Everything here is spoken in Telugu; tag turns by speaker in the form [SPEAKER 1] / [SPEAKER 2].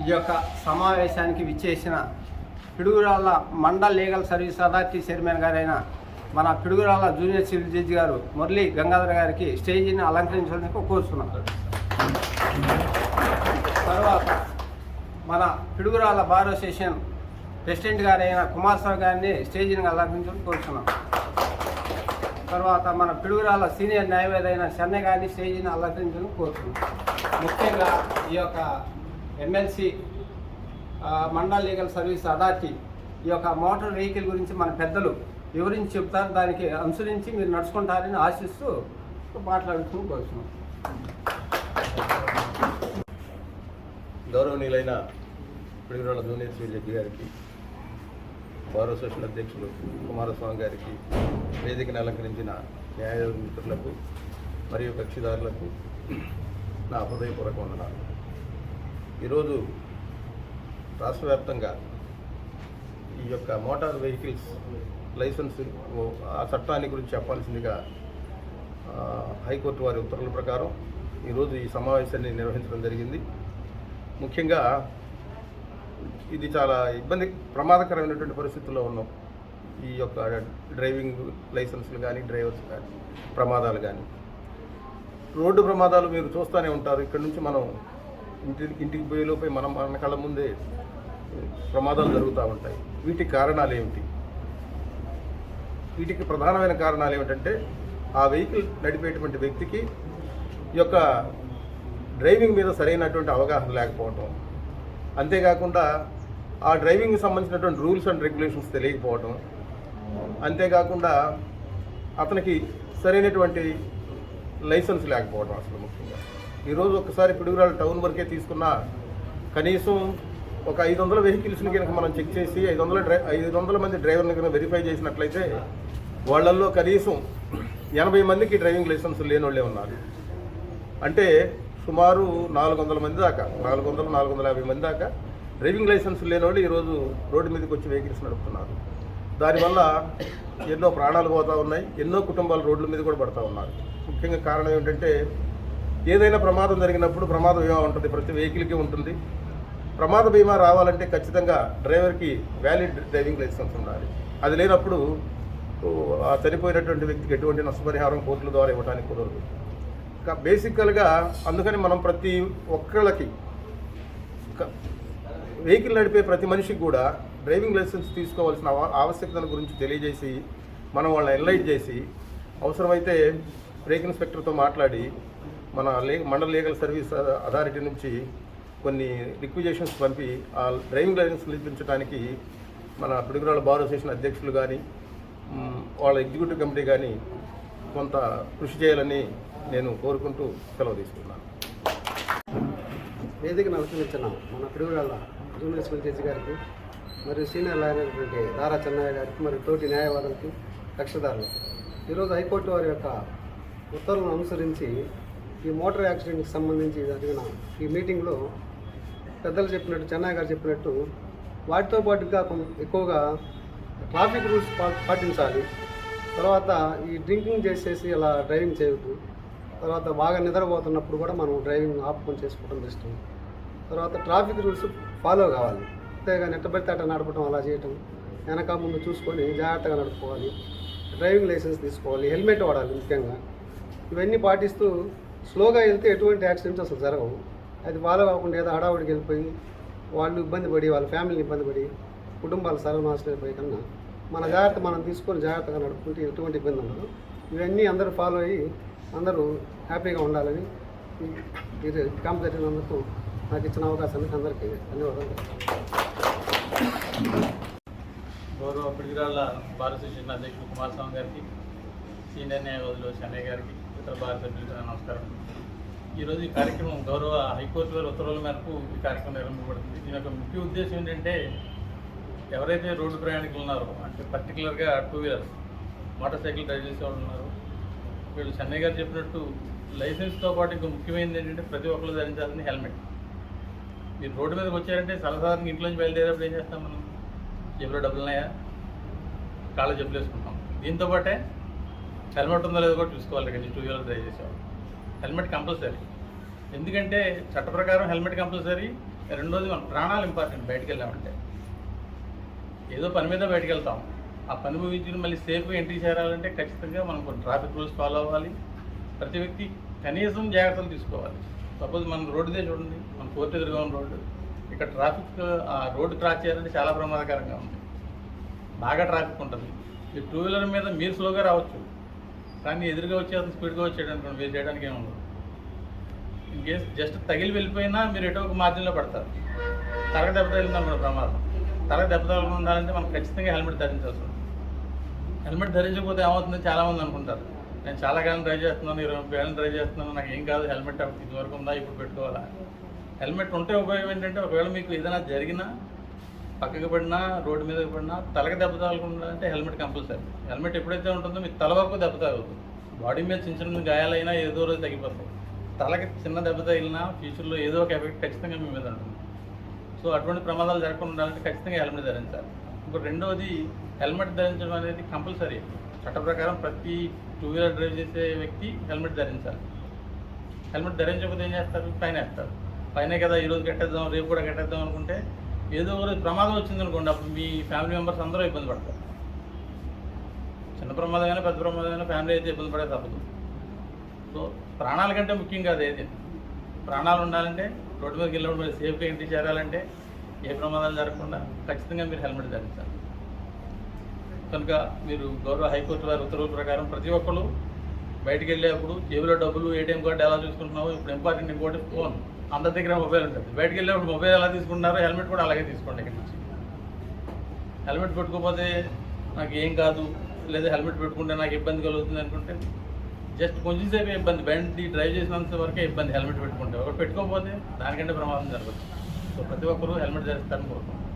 [SPEAKER 1] ఈ యొక్క సమావేశానికి విచ్చేసిన Piduguralla mandal legal service authority chairman గారైన మన పిడుగురాళ్ళ జూనియర్ సివిల్ జడ్జి గారు మురళీ గంగాధర్ గారికి స్టేజీని అలంకరించడానికి కోరుతున్నాను తర్వాత మన పిడుగురాళ్ళ బార్ అసోసియేషన్ ప్రెసిడెంట్ గారైన కుమారస్వామి గారిని స్టేజీని అలంకరించడం కోరుతున్నాం తర్వాత మన పిడుగురాళ్ళ సీనియర్ న్యాయవాది అయిన చెన్నై గారిని స్టేజీని అలంకరించడం కోరుతున్నాం ముఖ్యంగా ఈ యొక్క MLC mandal legal service authority ఈ యొక్క మోటార్ వెహికల్ గురించి మన పెద్దలు వివరించి చెప్తారు. దానికి అనుసరించి మీరు నడుచుకుంటారని ఆశిస్తూ మాట్లాడుతూ కోరుతున్నాం
[SPEAKER 2] గౌరవనీయులైన పిడుగురాళ్ళ జూనియర్ సివిల్ జడ్జి గారికి బార్ అసోసియేషన్ అధ్యక్షులు కుమారస్వామి గారికి వేదికను అలంకరించిన న్యాయ మిత్రులకు మరియు కక్షిదారులకు నా హృదయపూర్వక వందనాలు. ఈరోజు రాష్ట్ర వ్యాప్తంగా ఈ యొక్క మోటార్ వెహికల్స్ లైసెన్స్ ఆ చట్టాన్ని గురించి చెప్పాల్సిందిగా హైకోర్టు వారి ఉత్తర్వుల ప్రకారం ఈరోజు ఈ సమావేశాన్ని నిర్వహించడం జరిగింది. ముఖ్యంగా ఇది చాలా ఇబ్బంది ప్రమాదకరమైనటువంటి పరిస్థితుల్లో ఉన్నాం. ఈ యొక్క డ్రైవింగ్ లైసెన్స్లు కానీ డ్రైవర్స్ కానీ ప్రమాదాలు కానీ రోడ్డు ప్రమాదాలు మీరు చూస్తూనే ఉంటారు. ఇక్కడ నుంచి మనం ఇంటికి ఇంటికి పోయేలోపై మనం మన కళ్ళ ముందే ప్రమాదాలు జరుగుతూ ఉంటాయి. వీటికి కారణాలు ఏమిటి? వీటికి ప్రధానమైన కారణాలు ఏమిటంటే ఆ వెహికల్ నడిపేటువంటి వ్యక్తికి ఈ యొక్క డ్రైవింగ్ మీద సరైనటువంటి అవగాహన లేకపోవటం. అంతేకాకుండా ఆ డ్రైవింగ్కి సంబంధించినటువంటి రూల్స్ అండ్ రెగ్యులేషన్స్ తెలియకపోవటం. అంతేకాకుండా అతనికి సరైనటువంటి లైసెన్స్ లేకపోవడం అసలు ముఖ్యంగా. ఈరోజు ఒకసారి పిడుగురాళ్ళు టౌన్ వరకే తీసుకున్నా కనీసం ఒక ఐదు వందల వెహికల్స్ని కనుక మనం చెక్ చేసి ఐదు వందల డ్రై ఐదు వందల మంది డ్రైవర్ని కనుక వెరిఫై చేసినట్లయితే వాళ్ళల్లో కనీసం ఎనభై మందికి డ్రైవింగ్ లైసెన్స్ లేని వాళ్ళే ఉన్నారు. అంటే సుమారు నాలుగు వందల మంది దాకా నాలుగు వందల నాలుగు వందల యాభై మంది దాకా డ్రైవింగ్ లైసెన్స్ లేని వాళ్ళు ఈరోజు రోడ్డు మీదకి వచ్చి వెహికల్స్ నడుపుతున్నారు. దానివల్ల ఎన్నో ప్రాణాలు పోతూ ఉన్నాయి ఎన్నో కుటుంబాలు రోడ్ల మీద కూడా పడతా ఉన్నారు. ముఖ్యంగా కారణం ఏంటంటే ఏదైనా ప్రమాదం జరిగినప్పుడు ప్రమాద బీమా ఉంటుంది ప్రతి వెహికల్కి ఉంటుంది. ప్రమాద బీమా రావాలంటే ఖచ్చితంగా డ్రైవర్కి వ్యాలిడ్ డ్రైవింగ్ లైసెన్స్ ఉండాలి. అది లేనప్పుడు ఆ చనిపోయినటువంటి వ్యక్తికి ఎటువంటి నష్టపరిహారం కోర్టుల ద్వారా ఇవ్వడానికి కుదరదు. బేసికల్గా అందుకని మనం ప్రతి ఒక్కళ్ళకి వెహికల్ నడిపే ప్రతి మనిషికి కూడా డ్రైవింగ్ లైసెన్స్ తీసుకోవాల్సిన ఆవశ్యకతను ఆవశ్యకతల గురించి తెలియజేసి మనం వాళ్ళని ఎన్లైట్ చేసి అవసరమైతే బ్రేక్ ఇన్స్పెక్టర్తో మాట్లాడి మన లే మండల లీగల్ సర్వీస్ అథారిటీ నుంచి కొన్ని రిక్విజేషన్స్ పంపి ఆ డ్రైవింగ్ లైసెన్స్ నిర్మించడానికి మన పిడుగురాళ్ళ బార్ అసోసియేషన్ అధ్యక్షులు కానీ వాళ్ళ ఎగ్జిక్యూటివ్ కమిటీ కానీ కొంత కృషి చేయాలని నేను కోరుకుంటూ సెలవు తీసుకున్నాను
[SPEAKER 3] వేదికను అలంకరించిన మన పిడుగురాళ్ళ జూనియర్ సివిల్ జడ్జి గారికి మరియు సీనియర్ లాయర్ అయినటువంటి దారా చెన్నయ్య గారికి మరియు తోటి న్యాయవాదులకి కక్షదారులకు ఈరోజు హైకోర్టు వారి యొక్క ఉత్తర్వులను అనుసరించి ఈ మోటార్ యాక్సిడెంట్కి సంబంధించి జరిగిన ఈ మీటింగ్లో పెద్దలు చెప్పినట్టు చెన్నయ్య గారు చెప్పినట్టు వాటితో పాటుగా ఎక్కువగా ట్రాఫిక్ రూల్స్ పా- పాటించాలి. తర్వాత ఈ డ్రింకింగ్ చేసేసి అలా డ్రైవింగ్ చేయొద్దు. తర్వాత బాగా నిద్రపోతున్నప్పుడు కూడా మనం డ్రైవింగ్ ఆపుకొని చేసుకోవడం బెస్ట్. తర్వాత ట్రాఫిక్ రూల్స్ ఫాలో కావాలి. అంతేగాని ఎట్ట అట్ట నడపడం అలా చేయటం వెనక ముందు చూసుకొని జాగ్రత్తగా నడుపుకోవాలి. డ్రైవింగ్ లైసెన్స్ తీసుకోవాలి హెల్మెట్ వాడాలి ముఖ్యంగా. ఇవన్నీ పాటిస్తూ స్లోగా వెళ్తే ఎటువంటి యాక్సిడెంట్స్ అసలు జరగవు. అది ఫాలో కాకుండా ఏదో హడావుడికి వెళ్ళిపోయి వాళ్ళు ఇబ్బంది పడి వాళ్ళ ఫ్యామిలీని ఇబ్బంది పడి కుటుంబాలు సర్వనాశనం అయిపోయి కన్నా మన జాగ్రత్త మనం తీసుకొని జాగ్రత్తగా నడుపుకుంటే ఎటువంటి ఇబ్బంది ఉండదు. ఇవన్నీ అందరూ ఫాలో అయ్యి అందరూ హ్యాపీగా ఉండాలని మీరు క్యాంప్ జరిగినందుకు నాకు ఇచ్చిన అవకాశానికి అందరికీ ధన్యవాదాలు.
[SPEAKER 4] గౌరవ పిడిగిరాళ్ళ భారత అధ్యక్షుడు కుమారస్వామి గారికి సీనియర్ న్యాయవాదులు చెన్నై గారికి ఇతర భారత సభ్యులకు నమస్కారం. ఈరోజు ఈ కార్యక్రమం గౌరవ హైకోర్టు వారి ఉత్తర్వుల మేరకు ఈ కార్యక్రమం నిర్వహించబడుతుంది. దీని యొక్క ముఖ్య ఉద్దేశం ఏంటంటే ఎవరైతే రోడ్డు ప్రయాణికులు ఉన్నారో అంటే పర్టికులర్గా two wheelers motor cycle drive చేసే వాళ్ళు ఉన్నారు వీళ్ళు చెన్నై గారు చెప్పినట్టు లైసెన్స్తో పాటు ఇంకా ముఖ్యమైనది ఏంటంటే ప్రతి ఒక్కరు ధరించాల్సింది హెల్మెట్. మీరు రోడ్డు మీదకి వచ్చారంటే సలసాధారణ ఇంట్లోంచి బయలుదేరేప్పుడు ఏం చేస్తాం మనం? జేబులో డబ్బులు ఉన్నాయా కాళ్ళ జబ్బులు వేసుకుంటాం దీంతో పాటే హెల్మెట్ ఉందో లేదో కూడా చూసుకోవాలి కానీ టూ వీలర్ డ్రైవ్ చేసేవాళ్ళు హెల్మెట్ కంపల్సరీ. ఎందుకంటే చట్ట ప్రకారం హెల్మెట్ కంపల్సరీ రెండోది మన ప్రాణాలు ఇంపార్టెంట్ బయటకు వెళ్ళామంటే. ఏదో పని మీద బయటకు వెళ్తాం. ఆ పని ముగించుకుని మళ్ళీ సేఫ్గా ఎంట్రీ చేరాలంటే ఖచ్చితంగా మనం కొన్ని ట్రాఫిక్ రూల్స్ ఫాలో అవ్వాలి. ప్రతి వ్యక్తి కనీసం జాగ్రత్తలు తీసుకోవాలి. సపోజ్ మనం రోడ్డుదే చూడండి మన కోర్టు ఎదురుగా ఉన్న రోడ్డు. ఇక్కడ ట్రాఫిక్ ఆ రోడ్డు క్రాస్ చేయాలంటే చాలా ప్రమాదకరంగా ఉంది. బాగా ట్రాఫిక్ ఉంటుంది. ఈ టూ వీలర్ మీద మీరు స్లోగా రావచ్చు. కానీ ఎదురుగా వచ్చే అతను స్పీడ్గా వచ్చాడు అనుకోండి మీరు చేయడానికి ఏముండదు ఉండదు. ఇంకేస్ జస్ట్ తగిలి వెళ్ళిపోయినా మీరు ఎటో ఒక మార్జిన్లో పడతారు. తలక దెబ్బ తగిలింది ప్రమాదం. తలక దెబ్బ తగలకుండా ఉండాలంటే మనం ఖచ్చితంగా హెల్మెట్ ధరించాల్సి ఉంటుంది. హెల్మెట్ ధరించకపోతే ఏమవుతుందో? చాలామంది అనుకుంటారు. నేను చాలా కాలం ట్రై చేస్తున్నాను ఇరవై ముప్పై ఏళ్ళు ట్రై చేస్తున్నాను నాకు ఏం కాదు హెల్మెట్ అప్పుడు ఇదివరకు ఉందా ఇప్పుడు పెట్టుకోవాలా? హెల్మెట్ ఉంటే ఉపయోగం ఏంటంటే ఒకవేళ మీకు ఏదైనా జరిగినా పక్కకి పడినా రోడ్డు మీద పడినా తలకి దెబ్బ తాగకుండా అంటే హెల్మెట్ కంపల్సరీ. హెల్మెట్ ఎప్పుడైతే ఉంటుందో మీకు తల వరకు దెబ్బ తాగుతుంది బాడీ మీద చిన్న చిన్న గాయాలైనా ఏదో రోజు తగ్గిపోతాయి. తలకి చిన్న దెబ్బ తగిలినా ఫ్యూచర్లో ఏదో ఒక ఎఫెక్ట్ ఖచ్చితంగా మీ మీద ఉంటుంది. సో అటువంటి ప్రమాదాలు జరగకుండా ఉండాలంటే ఖచ్చితంగా హెల్మెట్ ధరించాలి. ఇంకో రెండవది హెల్మెట్ ధరించడం అనేది కంపల్సరీ. చట్ట ప్రకారం ప్రతి టూ వీలర్ డ్రైవ్ చేసే వ్యక్తి హెల్మెట్ ధరించాలి. హెల్మెట్ ధరించకపోతే ఏం చేస్తారు? ఫైన్ వేస్తారు. ఫైనే కదా ఈరోజు కట్టేద్దాం రేపు కూడా కట్టేద్దాం అనుకుంటే ఏదో ఒక ప్రమాదం వచ్చింది అనుకోండి అప్పుడు మీ ఫ్యామిలీ మెంబర్స్ అందరూ ఇబ్బంది పడతారు. చిన్న ప్రమాదమైనా పెద్ద ప్రమాదమైనా ఫ్యామిలీ అయితే ఇబ్బంది పడే తప్పదు. సో ప్రాణాల కంటే ముఖ్యం కాదు ఏది. ప్రాణాలు ఉండాలంటే రోడ్డు మీదకి వెళ్ళినప్పుడు మీరు సేఫ్గా ఇంటికి చేరాలంటే ఏ ప్రమాదాలు జరగకుండా ఖచ్చితంగా మీరు హెల్మెట్ ధరించాలి. కనుక మీరు గౌరవ హైకోర్టు వారి ఉత్తర్వుల ప్రకారం ప్రతి ఒక్కరు బయటికి వెళ్ళేప్పుడు జేబులో డబ్బులు ఏటీఎం కార్డు ఎలా చూసుకుంటున్నావు ఇప్పుడు ఇంపార్టెంట్ ఇంకోటి ఫోన్. అందరి దగ్గర మొబైల్ ఉంటుంది. బయటకు వెళ్ళినప్పుడు మొబైల్ ఎలా తీసుకుంటున్నారో హెల్మెట్ కూడా అలాగే తీసుకోండి ఇక్కడ నుంచి. హెల్మెట్ పెట్టుకోకపోతే నాకు ఏం కాదు. లేదా హెల్మెట్ పెట్టుకుంటే నాకు ఇబ్బంది కలుగుతుంది అనుకుంటే జస్ట్ కొంచెంసేపు ఇబ్బంది. బండి డ్రైవ్ చేసినంత వరకే ఇబ్బంది హెల్మెట్ పెట్టుకుంటే. ఒకటి పెట్టుకోకపోతే దానికంటే ప్రమాదం జరగదు. సో ప్రతి ఒక్కరూ హెల్మెట్ ధరిస్తారని కోరుకుంటున్నాను